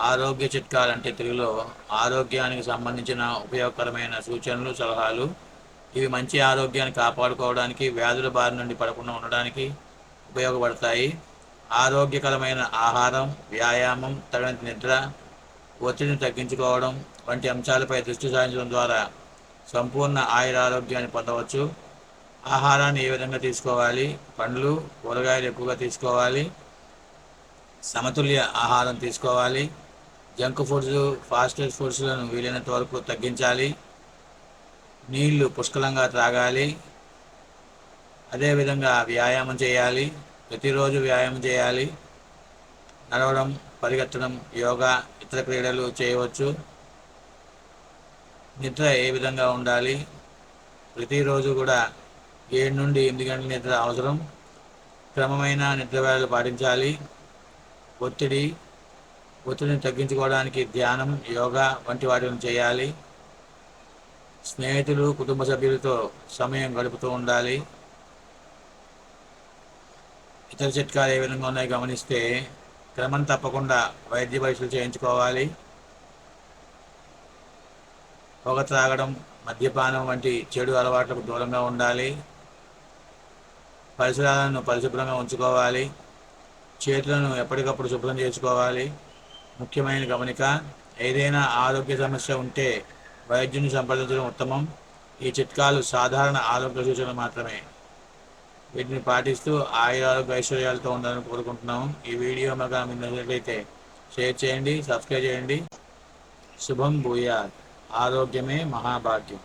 ఆరోగ్య చిట్కాలు అంటే తెలుగులో ఆరోగ్యానికి సంబంధించిన ఉపయోగకరమైన సూచనలు సలహాలు. ఇవి మంచి ఆరోగ్యాన్ని కాపాడుకోవడానికి వ్యాధుల బారి నుండి పడకుండా ఉండడానికి ఉపయోగపడతాయి. ఆరోగ్యకరమైన ఆహారం వ్యాయామం తగినంత నిద్ర ఒత్తిడిని తగ్గించుకోవడం వంటి అంశాలపై దృష్టి సారించడం ద్వారా సంపూర్ణ ఆయుర ఆరోగ్యాన్ని పొందవచ్చు. ఆహారాన్ని ఏ విధంగా తీసుకోవాలి? పండ్లు కూరగాయలు ఎక్కువగా తీసుకోవాలి. సమతుల్య ఆహారం తీసుకోవాలి. జంక్ ఫుడ్స్ ఫాస్ట్ ఫుడ్స్లను వీలైనంత వరకు తగ్గించాలి. నీళ్ళు పుష్కలంగా త్రాగాలి. అదేవిధంగా వ్యాయామం చేయాలి. ప్రతిరోజు వ్యాయామం చేయాలి. నడవడం పరిగెత్తడం యోగా ఇతర క్రీడలు చేయవచ్చు. నిద్ర ఏ విధంగా ఉండాలి? ప్రతిరోజు కూడా ఏడు నుండి ఎనిమిది గంటల నిద్ర అవసరం. క్రమమైన నిద్ర వేళలు పాటించాలి. ఒత్తిడి ఒత్తిడిని తగ్గించుకోవడానికి ధ్యానం యోగా వంటి వాటిని చేయాలి. స్నేహితులు కుటుంబ సభ్యులతో సమయం గడుపుతూ ఉండాలి. ఇతర చిట్కాలు ఏ విధంగా ఉన్నాయో గమనిస్తే క్రమం తప్పకుండా వైద్య పరీక్షలు చేయించుకోవాలి. పొగ త్రాగడం మద్యపానం వంటి చెడు అలవాట్లకు దూరంగా ఉండాలి. పరిసరాలను పరిశుభ్రంగా ఉంచుకోవాలి. చేతులను ఎప్పటికప్పుడు శుభ్రం చేసుకోవాలి. ముఖ్యమైన గమనిక ఏదైనా ఆరోగ్య సమస్య ఉంటే వైద్యుని సంప్రదించడం ఉత్తమం. ఈ చిట్కాలు సాధారణ ఆరోగ్య సూచనలు మాత్రమే. వీటిని పాటిస్తూ ఆయుర ఆరోగ్య ఐశ్వర్యాలతో ఉండాలని కోరుకుంటున్నాము. ఈ వీడియో మాకు మీకు నచ్చినట్లయితే షేర్ చేయండి సబ్స్క్రైబ్ చేయండి. శుభం భూయాత్. ఆరోగ్యమే మహాభాగ్యం.